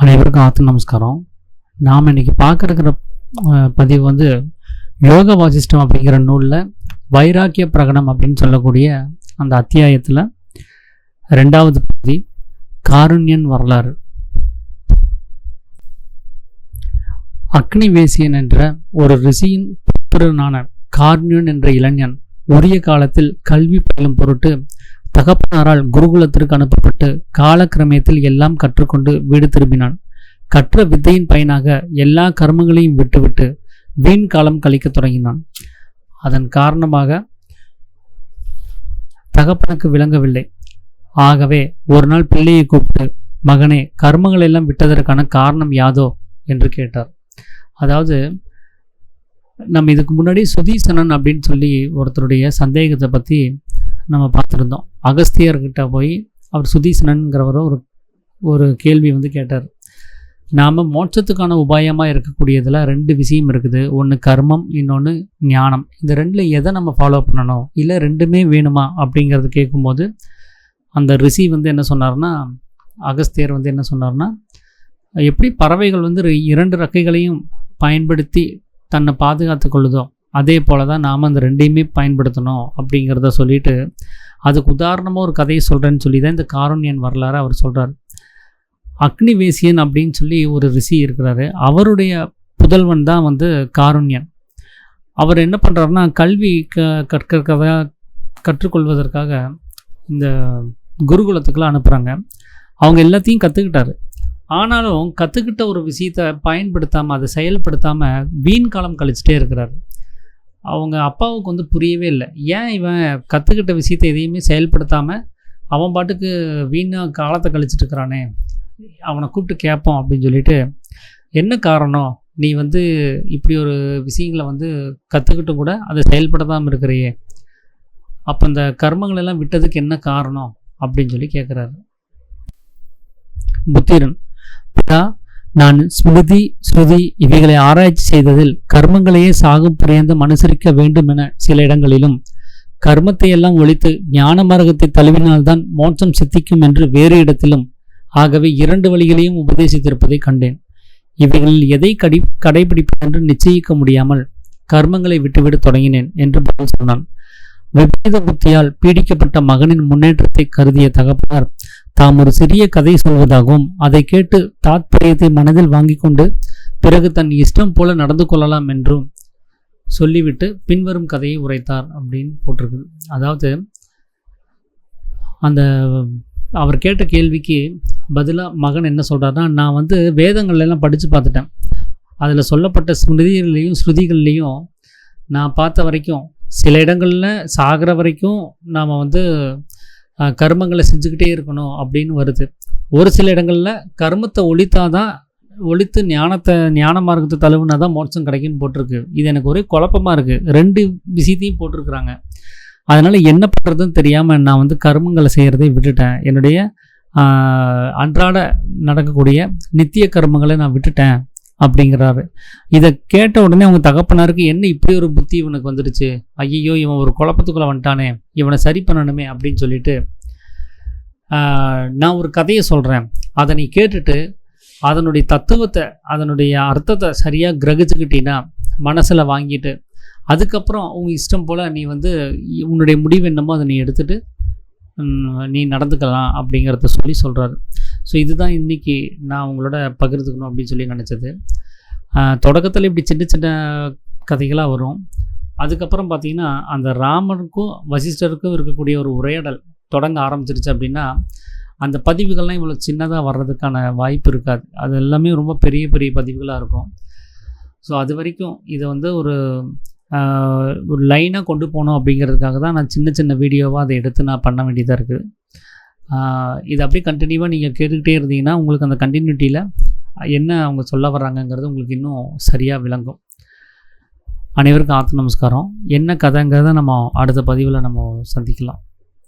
அனைவருக்கும் ஆத்து நமஸ்காரம். நாம் இன்னைக்கு பார்க்குற பதிவு வந்து யோக வாசிஷ்டம் அப்படிங்கிற நூலில் வைராக்கிய பிரகடனம் அப்படின்னு சொல்லக்கூடிய அந்த அத்தியாயத்தில் ரெண்டாவது பகுதி காருண்யன் வரலாறு. அக்னிவேசியன் என்ற ஒரு ரிஷியின் புத்திரனான கார்ணியன் என்ற இளைஞன் உரிய காலத்தில் கல்வி பயிலும் பொருட்டு தகப்பனாரால் குருகுலத்திற்கு அனுப்பப்பட்டு காலக்கிரமயத்தில் எல்லாம் கற்றுக்கொண்டு வீடு திரும்பினான். கற்ற வித்தையின் பயனாக எல்லா கர்மங்களையும் விட்டுவிட்டு வீண் காலம் கழிக்கத் தொடங்கினான். அதன் காரணமாக தகப்பனுக்கு விளங்கவில்லை. ஆகவே ஒரு நாள் பிள்ளையை கூப்பிட்டு மகனே கர்மங்கள் எல்லாம் விட்டதற்கான காரணம் யாதோ? என்று கேட்டார். அதாவது நம்ம இதுக்கு முன்னாடி சுதீசனன் அப்படின்னு சொல்லி ஒருத்தருடைய சந்தேகத்தை பற்றி நம்ம பார்த்துருந்தோம். அகஸ்தியர்கிட்ட போய் அவர் சுதீசனன்கிறவரை ஒரு ஒரு கேள்வி வந்து கேட்டார். நாம் மோட்சத்துக்கான உபாயமாக இருக்கக்கூடியதில் ரெண்டு விஷயம் இருக்குது. ஒன்று கர்மம் இன்னொன்று ஞானம். இந்த ரெண்டில் எதை நம்ம ஃபாலோ பண்ணணும்? இல்லை ரெண்டுமே வேணுமா? அப்படிங்கிறது கேட்கும்போது அந்த ரிஷி வந்து என்ன சொன்னார்னா அகஸ்தியர் வந்து என்ன சொன்னார்னா எப்படி பறவைகள் வந்து ரெ- இரண்டு ரக்கைகளையும் பயன்படுத்தி தன்னை பாதுகாத்து கொள்ளுதோ அதே போல தான் நாம் அந்த ரெண்டையுமே பயன்படுத்தணும் அப்படிங்கிறத சொல்லிட்டு அதுக்கு உதாரணமாக ஒரு கதையை சொல்கிறேன்னு சொல்லி தான் இந்த காருண்யன் வரலாறு அவர் சொல்கிறார் அக்னிவேசியன் அப்படின்னு சொல்லி ஒரு ரிஷி இருக்கிறாரு. அவருடைய புதல்வன் தான் வந்து காருண்யன். அவர் என்ன பண்ணுறாருன்னா கல்வி க கற்கிறத கற்றுக்கொள்வதற்காக இந்த குருகுலத்துக்குலாம் அனுப்புகிறாங்க அவங்க எல்லாத்தையும் கற்றுக்கிட்டாரு ஆனாலும் கற்றுக்கிட்ட ஒரு விஷயத்தை பயன்படுத்தாமல் அதை செயல்படுத்தாமல் வீண் காலம் கழிச்சிட்டே இருக்கிறாரு. அவங்க அப்பாவுக்கு வந்து புரியவே இல்லை. ஏன் இவன் கற்றுக்கிட்ட விஷயத்தை எதையுமே செயல்படுத்தாமல் அவன் பாட்டுக்கு வீணாக காலத்தை கழிச்சிட்டு இருக்கிறானே? அவனை கூப்பிட்டு கேட்போம் அப்படின்னு சொல்லிட்டு என்ன காரணம்? நீ வந்து இப்படி ஒரு விஷயங்களை வந்து கற்றுக்கிட்டு கூட அதை செயல்படுத்தாமல் இருக்கிறையே. அப்போ இந்த கர்மங்களெல்லாம் விட்டதுக்கு என்ன காரணம்? அப்படின்னு சொல்லி கேட்குறாரு புத்திரன் பிதா நான் ஸ்மிருதி ஸ்ருதி இவைகளை ஆராய்ச்சி செய்ததில் கர்மங்களையே சாகும் பரியந்தம் அனுசரிக்க வேண்டும் என சில இடங்களிலும். கர்மத்தை எல்லாம் ஒழித்து ஞான மார்க்கத்தை தழுவினால்தான் மோட்சம் சித்திக்கும் என்று வேறு இடத்திலும். ஆகவே இரண்டு வழிகளையும் உபதேசித்திருப்பதை கண்டேன். இவைகளில் எதை கடி கடைபிடிப்பது என்று நிச்சயிக்க முடியாமல் கர்மங்களை விட்டுவிட தொடங்கினேன் என்று பதில் சொன்னான். விபரீத புத்தியால் பீடிக்கப்பட்ட மகனின் முன்னேற்றத்தை கருதிய தகப்பனார் தாம் ஒரு சிறிய கதை சொல்வதாகவும் அதை கேட்டு தாத்பரியத்தை மனதில் வாங்கி கொண்டு பிறகு தன் இஷ்டம் போல நடந்து கொள்ளலாம் என்றும் சொல்லிவிட்டு பின்வரும் கதையை உரைத்தார் அப்படின்னு போட்டிருக்கு அதாவது அந்த அவர் கேட்ட கேள்விக்கு பதிலாக மகன் என்ன சொல்கிறாருன்னா நான் வந்து வேதங்கள்ல எல்லாம் படித்து பார்த்துட்டேன். அதில் சொல்லப்பட்ட ஸ்மிருதிகள்லேயும் ஸ்ருதிகள்லேயும் நான் பார்த்த வரைக்கும் சில இடங்களில் சாகிற வரைக்கும் நாம் வந்து கர்மங்களை செஞ்சுக்கிட்டே இருக்கணும் அப்படின்னு வருது. ஒரு சில இடங்களில் கர்மத்தை ஒழித்தாதான் ஒழித்து ஞானத்தை ஞான மார்க்கத்தை தழுவுனா தான் மோட்சம் கிடைக்குன்னு போட்டிருக்கு. இது எனக்கு ஒரே குழப்பமாக இருக்குது ரெண்டு விஷயத்தையும் போட்டிருக்கிறாங்க. அதனால் என்ன பண்ணுறதுன்னு தெரியாமல் நான் வந்து கர்மங்களை செய்கிறதை விட்டுட்டேன். என்னுடைய அன்றாட நடக்கக்கூடிய நித்திய கர்மங்களை நான் விட்டுட்டேன். அப்படிங்கிறாரு. இதை கேட்ட உடனே அவங்க தகப்பனாருக்கு என்ன இப்படி ஒரு புத்தி இவனுக்கு வந்துடுச்சு? ஐயோ இவன் ஒரு குழப்பத்துக்குள்ளே வந்துட்டானே. இவனை சரி பண்ணணுமே அப்படின்னு சொல்லிட்டு நான் ஒரு கதையை சொல்கிறேன் அதை நீ கேட்டுட்டு அதனுடைய தத்துவத்தை அதனுடைய அர்த்தத்தை சரியாக கிரகிச்சுக்கிட்டீன்னா மனசில் வாங்கிட்டு அதுக்கப்புறம் உங்கள் இஷ்டம் போல் நீ வந்து உன்னுடைய முடிவு என்னமோ அதை நீ எடுத்துகிட்டு நீ நடந்துக்கலாம் அப்படிங்கிறத சொல்லி சொல்கிறாரு ஸோ இதுதான் இன்றைக்கி நான் உங்களோட பகிர்ந்துக்கணும் அப்படின்னு சொல்லி நினச்சது. தொடக்கத்தில் இப்படி சின்ன சின்ன கதைகளாக வரும். அதுக்கப்புறம் பார்த்திங்கன்னா அந்த ராமனுக்கும் வசிஷ்டருக்கும் இருக்கக்கூடிய ஒரு உரையாடல் தொடங்க ஆரம்பிச்சிருச்சு அப்படின்னா அந்த பதிவுகள்லாம் இவ்வளோ சின்னதாக வர்றதுக்கான வாய்ப்பு இருக்காது. அது எல்லாமே ரொம்ப பெரிய பெரிய பதிவுகளாக இருக்கும். ஸோ அது வரைக்கும் இதை வந்து ஒரு ஒரு லைனாக கொண்டு போகணும் அப்படிங்கிறதுக்காக தான் நான் சின்ன சின்ன வீடியோவாக அதை எடுத்து நான் பண்ண வேண்டியதாக இருக்குது இது அப்படியே கண்டினியூவாக நீங்கள் கேட்டுக்கிட்டே இருந்தீங்கன்னா உங்களுக்கு அந்த கண்டினியூட்டியில் என்ன அவங்க சொல்ல வர்றாங்கங்கிறது உங்களுக்கு இன்னும் சரியாக விளங்கும். அனைவருக்கும் ஆத்ம நமஸ்காரம். என்ன கதைங்கிறத நம்ம அடுத்த பதிவில் நம்ம சந்திக்கலாம்.